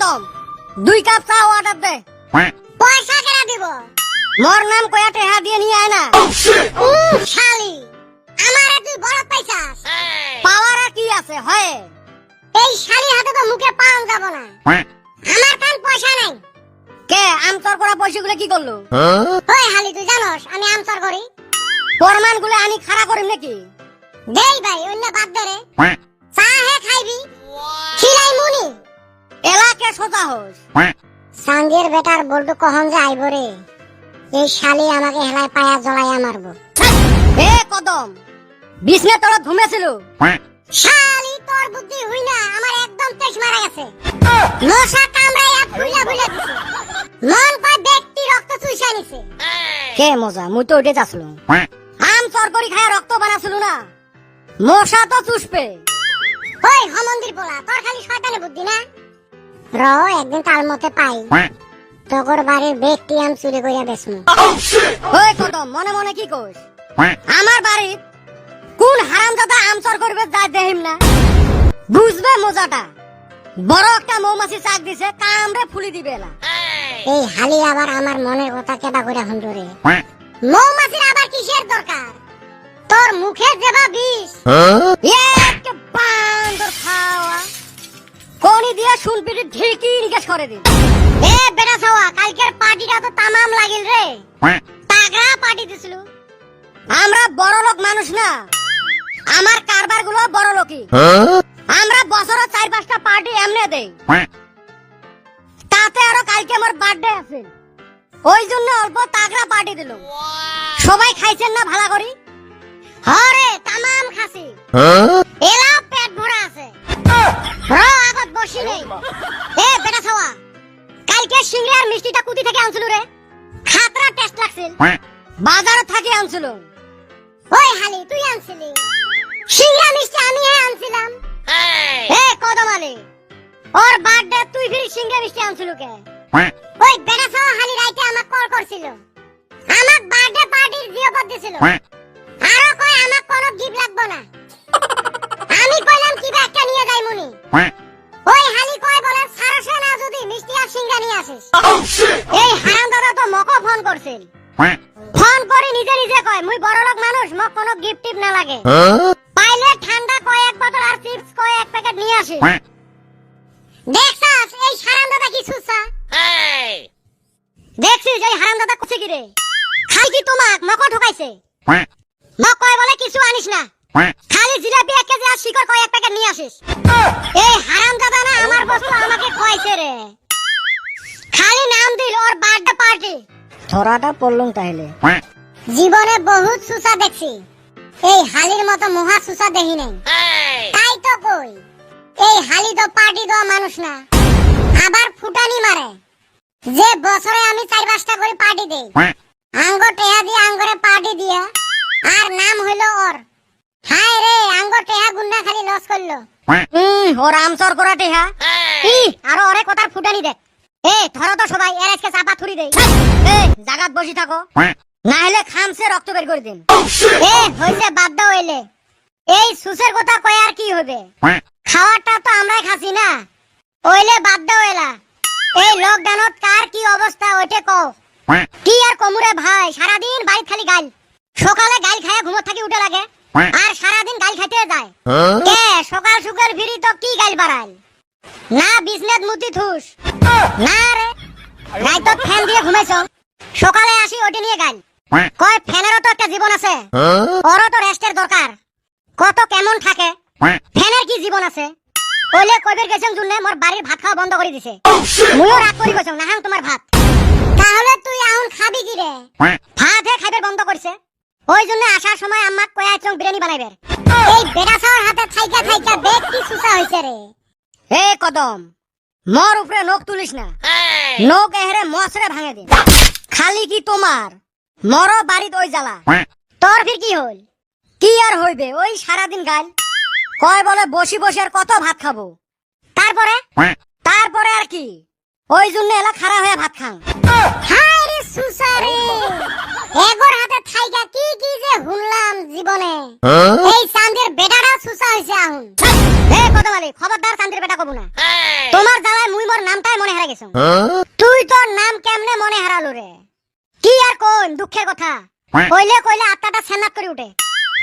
কদম। দুই কাপ চা অর্ডার দে। পয়সা কেনা দিব। মোর নাম কয়া টেহা দিয়ে নিয়ে আয় না। শালি আমারে তুই বড় পাইছাস। পাওয়ার কি আছে হয়? এই শালি হাতে তো মুখে পাওয়া যাব না। আমার কান পয়সা নাই। কে আমচর করা পয়সাগুলো কি করল? ওই হালি তুই জানোস আমি আমসর করি। প্রমাণগুলো আনি খাড়া করিম নাকি? দেই ভাই অন্য বাদ দে রে চা হে খাইবি। খিলাই সোজা হোস সাঙ্গের বেটার বল্টু কখন যে আইব রে? এই শালি আমাকে হেলায় পায়া জ্বলাইয়া মারবো। এ কদম! ঘুমেছিল শালি তোর বুদ্ধি হই না আমার একদম তেজ মারা গেছে। মশা কামড়াইয়া ফুলা ফুলা দিছে। মন কয় ব্যক্তি রক্ত চুষা নিছে। কে মজা মুই তো যাচ্ছিল আম খায় রক্ত বানাছিল না? মশা তো চুষবে। ওই হমন্দির পোলা তোর খালি শয়তানে বুদ্ধি না? র একদিন তার মতে পাই। তোর বাড়ির ব্যক্তি আম চুরি করিয়া বেসমু ওই কদম মনে মনে কি কইস? আমার বাড়িত কোন হারামজাদা আমচর করবে যা দেহিম না। বুঝবে মজাটা? বড় একটা মৌমাছি চাক দিছে কামড়ে ফুলি দিবে এলা এই হালি আবার আমার মনের কথা কেবা করে হুন্ডরে মৌমাছির আবার কিসের দরকার? তোর মুখের দেবা বিষ। এক বান্দর খাওয়া। শুনপিটি ঢিকি নিকেশ করে দিন। এ বেটা ছাওয়া কালকের পার্টিটা তো তামাম লাগিল রে। তাগড়া পার্টি দিছিল। আমরা বড় লোক মানুষ না। আমার কারবারগুলো বড় লোকই। আমরা বছরে চার পাঁচটা পার্টি এমনে দেই। তাতে আরও কালকে আমার বার্থডে আছে। ওই জন্য অল্প তাগড়া পার্টি দিল। সবাই খাইছেন না ভালো করি? হরে তামাম খাসি। এলা পেট ভরা আছে। র আগত বসি নেই এ বেটা ছাওয়া। কালকে সিংড়ার মিষ্টিটা কুতি থেকে আনছিল রে? খাতরা টেস্ট লাগছিল। বাজারে থাকি আনছিল। ওই হালি তুই আনছিলি। সিংড়া মিষ্টি আমি হ্যাঁ আনছিলাম। এ কদম আলী ওর বার্থডে তুই ফিরি সিংড়া মিষ্টি আনছিল কে? ওই বেটা ছাওয়া হালি রাইতে আমাক কল করছিল। আমাক বার্থডে পার্টির জিওপদ দিছিল। আরও কয় আমাক কোনো গিফট লাগবো না। আমি কইলাম কি একটা নিয়ে যাই মুনি। পাইলে ঠান্ডা কয়েক বোতল আর চিপস কয়েক প্যাকেট নিয়ে আসি। দেখছাস এই দাদা কি সুসা? দেখছিস এই হারাম দাদা কি রে? খাই কি তোমাক মকো ঠকাইছে। মক কয় বলে কিছু আনিস না। খালি জিলাপি এক কেজি আর শিকড় কয়েক প্যাকেট নিয়ে আসিস। এই হারাম দাদা না আমার বস্তু আমাকে কয়েছে রে। খালি নাম দিল ওর বার্থডে পার্টি। ধরাটা পড়লুম তাহলে জীবনে বহুত সুসা দেখছি। এই হালির মতো মহা সুসা দেখি নাই। তাই তো কই এই হালি তো পার্টি দেওয়া মানুষ না আবার ফুটানি মারে। যে বছরে আমি চার পাঁচটা করে পার্টি দেই আঙ্গ টেহা দিয়ে আঙ্গরে পার্টি দিয়া আর নাম হইল ওর। হায় রে আঙ্গ টেহা গুন্ডা খালি লস করল। হুম ও রামচর করা টেহা। ই আরও অরে কথার ফুটানি দেখ এ ধরো তো সবাই এর আজকে চাপা থুরি দেই। এ জাগাত বসি থাকো। না হলে খামসে রক্ত বের করে দিন। বাদ দাও এই সুসের কথা কয় আর কি হবে? খাওয়াটা তো আমরাই খাসি না। ওইলে বাদ দাও এলা। এই কার কি অবস্থা কও। কি আর কমুরে ভাই, সারাদিন বাড়িত খালি গাল। সকালে গাল খায় ঘুমত থাকি উঠে লাগে। আর সারাদিন গাল খাইতে যায়। কে, সকাল সুকাল ফিরি তো কি গাল বাড়াল না বিজনেস মুতি থুস। না রে, রাইতত ফ্যান দিয়ে ঘুমাইছ। সকালে আসি ওটি নিয়ে গাল। কয় ফ্যানেরও তো একটা জীবন আছে। ওরও তো রেস্টের দরকার। কত কেমন থাকে। ফ্যানের কি জীবন আছে। ওইলে কইবের গেছেন জুনে মোর বাড়ির ভাত খাওয়া বন্ধ করে দিছে। মুইও রাগ করি গেছং না তোমার ভাত। তাহলে তুই আউন খাবি কি রে? ভাত হে খাইবে বন্ধ করছে। ওই জন্য আসার সময় আম্মা কয়া চং বিরিয়ানি বানাইবে এই বেটা ছাওয়ার হাতে থাইকা থাইকা দেখ কি সুসা হইছে রে। হে কদম মোর উপরে নখ তুলিস না। নখ এহেরে মশরে ভাঙে দিন খালি কি তোমার? মর বাড়িত ওই জ্বালা। তোর ফির কি হল? কি আর হইবে? ওই সারাদিন গাল। কয় বলে বসি বসে আর কত ভাত খাব? তারপরে? তারপরে আর কি? ওই জন্য এলা খারাপ হয়ে ভাত খাং। হায় রে সুসা রে এগোর হাতে থাইকা কি কি যে হুনলাম জীবনে। এই চান্দের বেটাটা সুসা হইছে আহুন। হে কদম আলী খবরদার চান্দির বেটা কব না। তোমার জ্বালায় মুই মোর নামটাই মনে হারা গেছো তুই তোর নাম কেমনে মনে হারালো রে? কি আর কোন দুঃখের কথা। কইলে কইলে আত্মাটা সেনাত করে উঠে।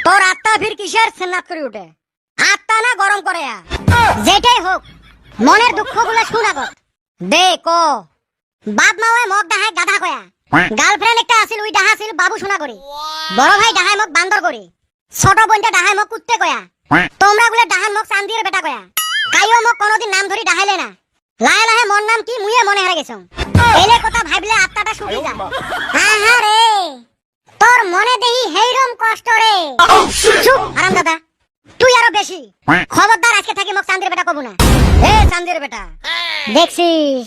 তোর আত্মা ফির কিসের সেনাত করে উঠে? আত্মা না গরম করে। যেটাই হোক মনের দুঃখগুলো শুনা গত দে কো। বাপ মাওয়ে মগ ডাহায় গাধা কয়া। গার্লফ্রেন্ড একটা আছিল উই ডাহা আছিল বাবু শোনা করি। বড় ভাই ডাহায় মগ বান্দর করি। ছোট বোনটা ডাহায় মগ কুত্তে কয়া। তোমরা গুলো ডাহান মগ চান্দির বেটা কয়া। কাইও মগ কোনোদিন নাম ধরি ডাহাইলে না। লাহে লাহে মন নাম কি মুয়ে মনে হারে গেছ। কথা ভাবলে আত্মাটা শুকি যায়। আহা রে। তোর মনে দেহি হেইরম কষ্ট রে চুপ আরাম দাদা। তুই আরও বেশি খবরদার আজকে থাকি মোক চান্দির বেটা কবু না। এ চান্দির বেটা। দেখছিস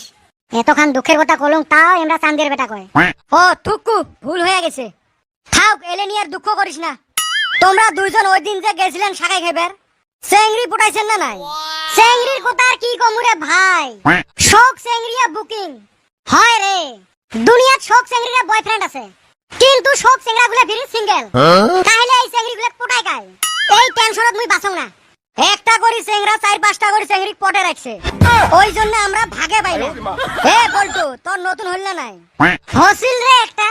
এতখান দুঃখের কথা কলং তাও আমরা চান্দির বেটা কয়। ও থুকু ভুল হয়ে গেছে। থাক এলে নিয়ে আর দুঃখ করিস না। তোমরা দুইজন ওই দিন যে গেছিলেন শাখায় খেবের চেংড়ি পুটাইছেন না নাই? চেংড়ির কথা আর কি কমুরে ভাই শোক চেংড়িয়া বুকিং হয় রে দুনিয়াত শোক চেংড়িরা বয়ফ্রেন্ড আছে কিন্তু শোক চেংড়া গুলা ফিরি সিঙ্গেল তাহলে এই চেংড়ি গুলা পুটাই গায় এই টেনশনত মুই বাঁচং না একটা করি চেংড়া চার পাঁচটা করে চেংড়ি পটে রাখছে ওই জন্য আমরা ভাগে পাই না এ বলটু তোর নতুন হল না নাই হসিল রে একটা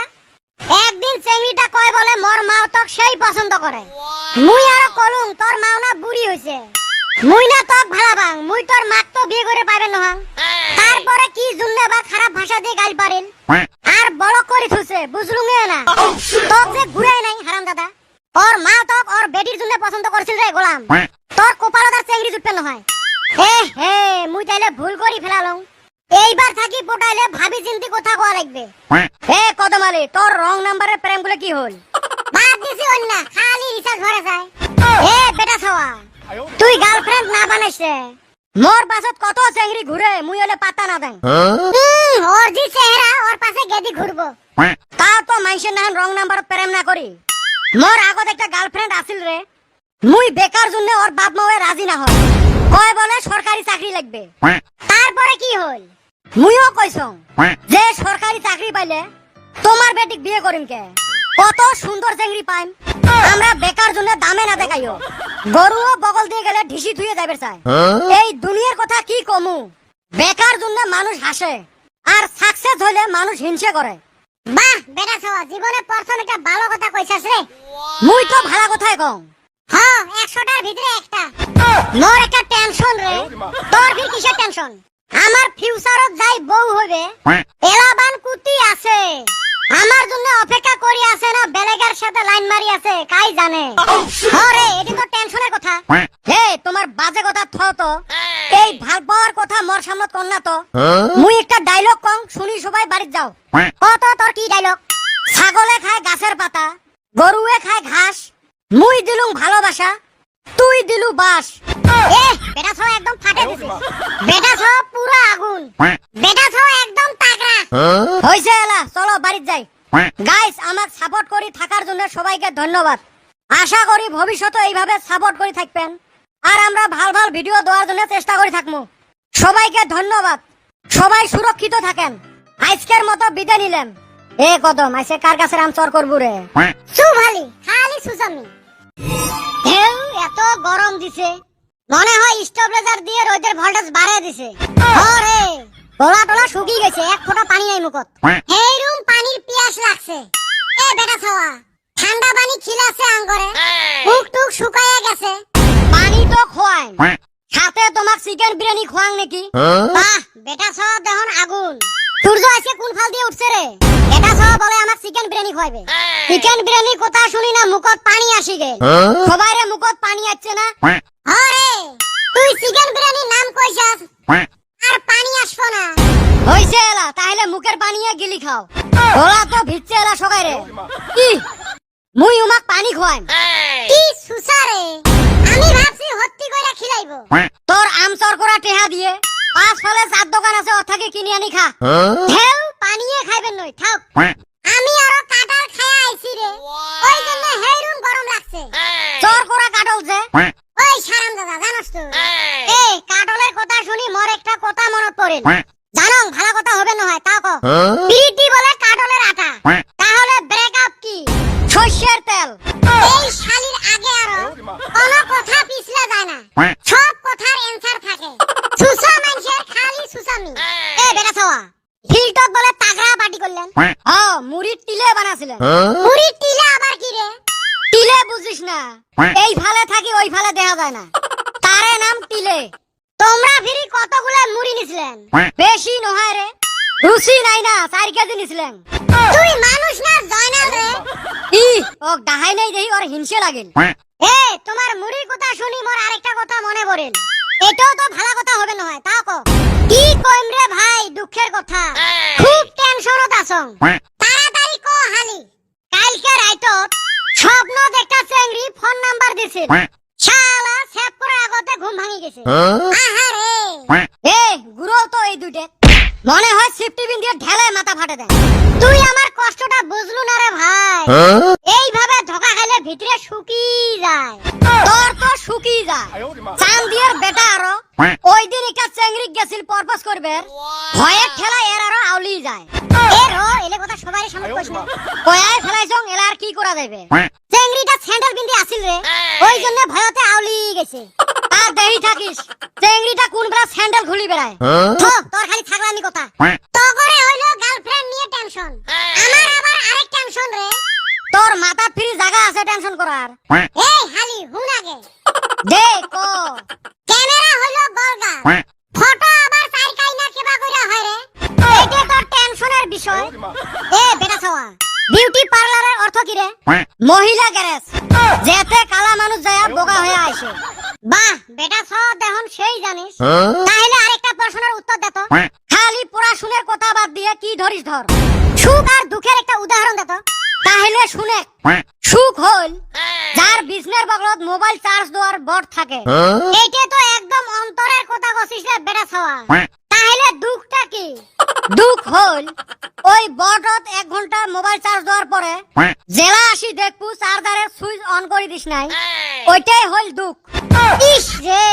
একদিন চেংড়িটা কয় বলে মোর মাও তক সেই পছন্দ করে মুই আরও কলুম তোর মুই না ভালা বাং মুই তোর মাক তো বিয়ে করে পাবে নহং তারপরে কি জুন্নে বা খারাপ ভাষা দিয়ে গাল পারিল আর বড় করে থুছে বুঝলুম না? যে ঘুরাই নাই, হারাম দাদা। ওর মা তোক ওর বেটির জন্য পছন্দ করছিল রে গোলাম। তোর কপালত আর চেংড়ি জুটবে নহয় এ হে মুই তাইলে ভুল করি ফেলালং। এইবার থাকি পটাইলে ভাবি চিন্তি কথা কোয়া লাগবে। এ কদমালি, তোর রং নাম্বারের প্রেমগুলো কি হল? বাদ দিছি অন্য, খালি রিচার্জ ভরে যায়। তুই গার্লফ্রেন্ড না বানাইছে। মোর পাছত কত চেংড়ি ঘুরে মুই হলে পাতা না দেন ওর জি চেহারা ওর পাশে গেদি ঘুরবো। তা তো মাইসের নাহান রং নাম্বার প্রেম না করি। মোর আগত একটা গার্লফ্রেন্ড আছিল রে। মুই বেকার জন্য ওর বাপ মাওয়ে রাজি না হয় কয় বলে সরকারি চাকরি লাগবে। তারপরে কি হল মুইও কইছং যে সরকারি চাকরি পাইলে তোমার বেটিক বিয়ে করিম কে? কত সুন্দর চেংড়ি পাইম। আমরা বেকার জন্য দামে না দেখাইও গরুও বগল দিয়ে গেলে ঢিসি ধুয়ে যাবে চাই এই দুনিয়ার কথা কি কমু? বেকার জন্য মানুষ হাসে আর সাকসেস হইলে মানুষ হিংসে করে। বাহ বেটা ছাওয়া জীবনে প্রথম একটা ভালো কথা কইছাস রে। মুই তো ভালো কথাই কম হ্যাঁ একশোটার ভিতরে একটা। মোর একটা টেনশন রে। তোর ভি কিসের টেনশন আমার ফিউচারত যাই বউ হইবে এলাবান কুতি আছে। আমার জন্য অপেক্ষা করি আছে না বেলেগার সাথে লাইন মারি আছে কাই জানে? হরে এটি তো টেনশনের কথা। হে তোমার বাজে কথা থ তো। এই ভালো পাওয়ার কথা মোর সামনে কর না তো মুই একটা ডায়লগ কং শুনি সবাই বাড়িতে যাও। কত তোর কি ডায়লগ ছাগলে খায় গাছের পাতা গরুয়ে খায় ঘাস। মুই দিলুম ভালোবাসা। তুই দিলু বাস। এ বেটা সব একদম ফাটে দিছে। বেটা সব পুরো আগুন। বেটা সব একদম তাগড়া। হইছে এলা চলো বাড়িতে যাই। গাইস আমাক সাপোর্ট করি থাকার জন্য সবাইকে ধন্যবাদ। আশা করি ভবিষ্যতে এইভাবে সাপোর্ট করে থাকবেন। আর আমরা ভালো ভালো ভিডিও দেওয়ার জন্য চেষ্টা করে থাকব সবাইকে ধন্যবাদ। সবাই সুরক্ষিত থাকেন। আজকের মতো বিদায় নিলাম এ কদম আইসে কার কাছে রাম চর করব রে? সুভালি খালি ঢেউ এত গরম দিছে। মনে হয় স্টেবিলাইজার দিয়ে রোদের ভোল্টেজ বাড়িয়ে দিছে। আরে গলা টলা শুকিয়ে গেছে এক ফোঁটা পানি নাই মুখত। এই রুম পানির পিয়াস লাগছে। এ বেটা ছাওয়া ঠান্ডা পানি খিলাছে আঙ্গরে। মুখ টুক শুকায়া গেছে। পানি তো খোয়াই সাথে তোমাক চিকেন বিরিয়ানি খোয়াং নাকি? বাহ বেটা ছাওয়া দেখুন আগুন। সূর্য আজকে কোন ফাল দিয়ে উঠছে রে বেটা ছাওয়া বলে আমাক চিকেন বিরিয়ানি খোয়াবে চিকেন বিরিয়ানির কথা শুনি না মুখত পানি আসি গে খিলাইবো তোর আম চর করা টেহা দিয়ে পাঁচ ফলে চার দোকান আছে ওর থেকে কিনে আনি খা। ঢেউ পানিয়ে খাইবেন নই থাক। আমি আরও কাটার খায়া আইছি রে। ওই জন্য হেরুন গরম লাগছে। চর করা কাটল যে। ওই সারাম দাদা জানোস তো? এই কাটলের কথা শুনি মোর একটা কথা মনত পড়িল জানো ভালো কথা হবে না হয় তা কো পিরিতি বলে কাটলের আটা। তাহলে ব্রেকআপ কি? সর্ষের তেল। এই শালির আগে আরও কোনো কথা পিছলে যায় না সব কথার অ্যানসার থাকে সুসা ছাওয়া ফিল্ডত বলে তাগড়া পার্টি করলেন হ মুড়ির টিলে মুড়ির টিলা আবার কি রে? টিলে বুঝিস না। এই ফালে থাকি ওই ফালে দেখা যায় না। তারে নাম টিলে। তোমরা ফিরি কতগুলো মুড়ি নিছিলেন? বেশি নয় রে। রুচি নাই না চার কেজি নিছিলেন। তুই মানুষ না জয়নাল রে। ই ও ডাহাই নাই দেই ওর হিংসে লাগিল। এ তোমার মুড়ির কথা শুনি মোর আরেকটা কথা মনে পড়িল এটাও তো ভালো কথা হবে নহয় তা কো কি কইম রে ভাই দুঃখের কথা। খুব টেনশনত আছং। কালকে রাইতত স্বপ্ন দেখা চেংড়ি ফোন নাম্বার দিছিল শালা সেভ করার আগতে ঘুম ভাঙি গেছে। আহারে। এ গুরু তো এই দুইটে। মনে হয় সিফটি বিন দিয়ে ঢেলে মাথা ফাটে দেয়। তুই আমার কষ্টটা বুঝলু না রে ভাই। এইভাবে ধোকা তোর তো শুকি যায় চান দিয়ের বেটা আরও। ওই দিন একা চেংড়ি গেছিল পারপাস করবে। ভয়ে ঠেলা এর আরও আউলি যায়। এ রো এলে কথা সবারই সামনে কইস না কয়ায় ফেলাইছং এলা আর কি করা যাবে? চেংড়িটা স্যান্ডেল বিন্দি আসিল রে। ওই জন্য ভয়তে আউলি গেছে। আর দেহি থাকিস চেংড়িটা কোন বেলা স্যান্ডেল খুলি বেড়ায়? তোর খালি থাকলানি কথা। তগরে হইল গার্লফ্রেন্ড নিয়ে টেনশন আমার আবার আরেক টেনশন রে। তোর মাথা ফ্রি জায়গা আছে টেনশন করার। এই হালি হুন আগে। দে ক ক্যামেরা হইল গলগা ফটো আবার চাই কাই না কেবা কইরা হয় রে। এটা তোর টেনশনের বিষয়। এ বেটা ছাওয়া বিউটি পার্লারের অর্থ কি রে? মহিলা গ্যারেজ যেতে কালা মানুষ যায় বোকা হয়ে আসে বাহ বেটা ছাওয়া দেখুন সেই জানিস। তাহলে আরেকটা প্রশ্নের উত্তর দে তো। খালি পড়াশুনের কথা বাদ দিয়ে কি ধরিস ধর। সুখ আর দুঃখের একটা উদাহরণ দে তো। তাহলে শুনে। সুখ হল যার বিজনেস বগলত মোবাইল চার্জ দেওয়ার বট থাকে। এইটা তো একদম অন্তরের কথা কছিস রে বেটা ছাওয়া। তাহলে দুঃখটা কি? দুঃখ হল ওই বটত এক ঘণ্টা মোবাইল চার্জ দেওয়ার পরে জেলা আসি দেখব চার্জারের সুইচ অন করে দিস নাই। ওইটাই হল দুঃখ। ইস রে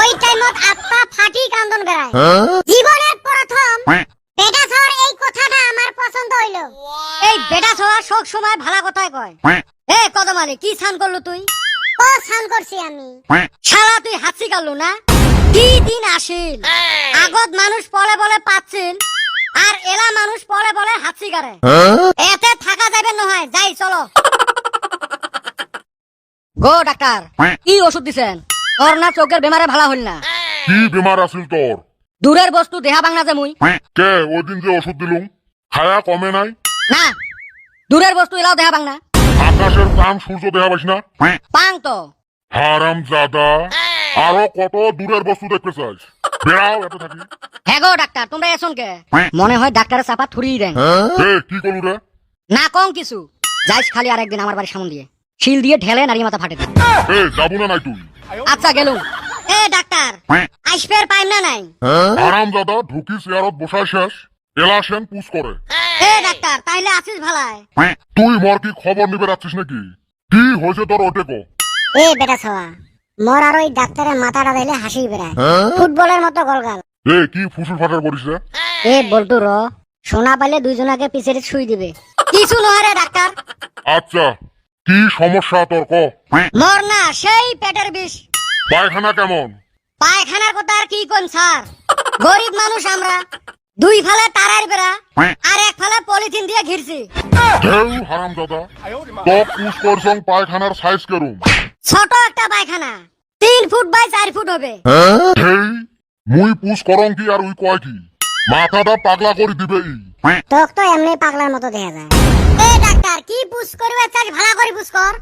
ওই টাইমত আত্মা ফাটি কান্দন বেড়ায়। জীবনের প্রথম বেটা সর এই কথাটা আমার পছন্দ হইল। এই বেটা সব সময় ভালো কথাই কয়। এ কদমালি কি স্নান করলু তুই? ও সান করছি আমি। শালা তুই হাসি না? কি দিন আসিল? আগত মানুষ পলে বলে পাচ্ছিল আর এলা মানুষ পলে বলে হাসি গারে এতে থাকা যাবে নহয় যাই চলো। গো ডাক্তার কি ওষুধ দিছেন? তোর না চোখের বেমারে ভালো হইল না। কি বেমার আছিল তোর? দূরের বস্তু দেহা বাংলা যে মুই। কে? ওই দিন যে ওষুধ দিলুম। খায়া কমে নাই? না দূরের বস্তু এলাও দেহা বাংলা আকাশের প্রাণ সূর্য দেখা পাইস না? পাং তো। হারাম জাদা। আরও কত দূরের বস্তু দেখতে চাস? বেড়াও এত থাকি। হ্যাঁ গো ডাক্তার তোমরা এসন কে? মনে হয় ডাক্তারের চাপা থুরি দেন এ কি করলু রে? না কম কিছু। যাইস খালি আরেকদিন আমার বাড়ির সামন দিয়ে। শিল দিয়ে ঢেলে নারী মাথা ফাটে এ যাব না নাই তুই? আচ্ছা গেলুম। এ ডাক্তার। আইসপের পাইম না নাই। হারাম জাদা ঢুকি চেয়ারত শেষ করে। এ ডাক্তার তাইলে আছিস ভালাই। তুই মোর কি খবর নিবে রাখছিস নাকি? কি হয়েছে তোর ওটে কো? এ বেটা সওয়া মোর আর ওই ডাক্তারের মাথাটা দিলে হাসি বেড়ায়। ফুটবলের মতো গলগাল। এ কি ফুসুল ফাটার করিস রে? এ বল্টু র সোনা পাইলে দুইজনাকে পিছের শুই দিবে। কিছু নয় রে ডাক্তার। আচ্ছা কি সমস্যা তোর ক? মর না সেই পেটের বিষ। পায়খানা কেমন? পায়খানার কথা আর কি কোন স্যার? গরিব মানুষ আমরা। দুই ফালে তারার বেড়া আর এক ফালে পলিথিন দিয়ে ঘিরছি। ঢেউ হারাম দাদা। তো পুষ করছং পায়খানার সাইজ কেরুম? ছোট একটা পায়খানা। তিন ফুট বাই চার ফুট হবে। হেই মুই পুষ করং কি আর উই কয় কি? মাথাটা পাগলা করে দিবে তোক তো এমনি পাগলার মতো দেখা যায়। ডাক্তার কি পুষ করবে চাস ভালো করে পুষ কর।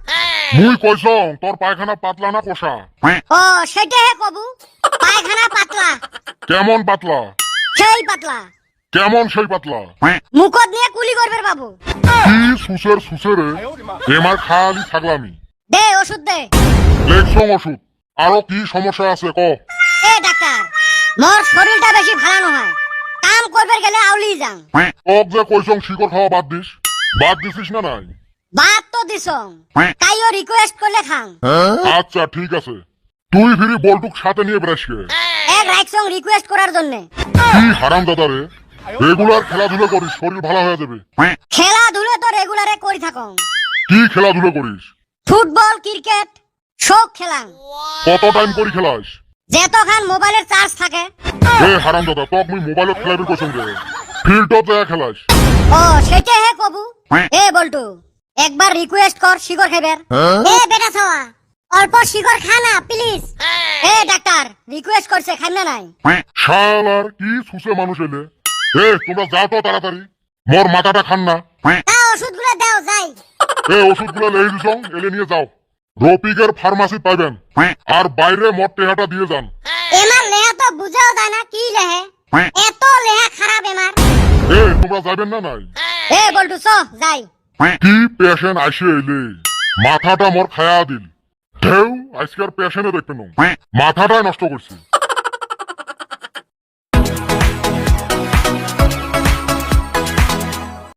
মুই কইছং তোর পায়খানা পাতলা না কষা? ও সেটা হে কবু। পায়খানা পাতলা। কেমন পাতলা? সেই পাতলা। কেমন সেই পাতলা? মুখত নিয়ে কুলি করবে বাবু। কি সুসের সুসেরে এমার খালি থাকলামি দে ওষুধ দে। লেখছং ওষুধ। আরও কি সমস্যা আছে ক? এ ডাক্তার মোর শরীরটা বেশি ভালো নহয়। কাম করবে গেলে আউলি যাং। তোক যে কইছং শিকড় খাওয়া বাদ দিস। বাদ দিছিস না নাই? বাদ তো দিছং। তাইও রিকোয়েস্ট করলে খাং আচ্ছা ঠিক আছে। তুই ফিরি বলটুক সাথে নিয়ে বেড়াসকে এক রাইকসং রিকোয়েস্ট করার জন্য। কি হারাম দাদা রে? রেগুলার খেলাধুলা করিস শরীর ভালো হয়ে যাবে। খেলাধুলা তো রেগুলারে করি থাকং। কি খেলাধুলা করিস? ফুটবল ক্রিকেট সব খেলাং। কত টাইম করি খেলাস? যেতখান মোবাইলের চার্জ থাকে। এ হারাম দাদা তক মুই মোবাইলত খেলাবি কইছং রে। ফিল্ডত যায় খেলাস। ও সেটা হে কবু? এ বল্টু একবার রিকোয়েস্ট কর শিকর খাইবার। এ বেটা ছাওয়া অল্প শিকড় খা না প্লিজ এ ডাক্তার রিকোয়েস্ট করছে খাই না নাই? শালার কি সুসে মানুষ এলে? এ তোমরা যাও তো তাড়াতাড়ি। মোর মাথাটা খান না। তা ওষুধগুলো দাও যাই। এ ওষুধগুলো লেই দিছং এলে নিয়ে যাও। রফিকের ফার্মাসি পাইবেন। আর বাইরে মদ টেহাটা দিয়ে যান। এমার লেহা তো বুঝাও যায় না কি লেহে? এত লেহা খারাপ এমার। এ তোমরা যাবেন না নাই? এ বল্টু চ যাই। কি পেশেন্ট আসে এলে? মাথাটা মোর খায়া দিল। ঢেউ আজকের পেশেন্টে দেখবেন মাথাটা নষ্ট করছি।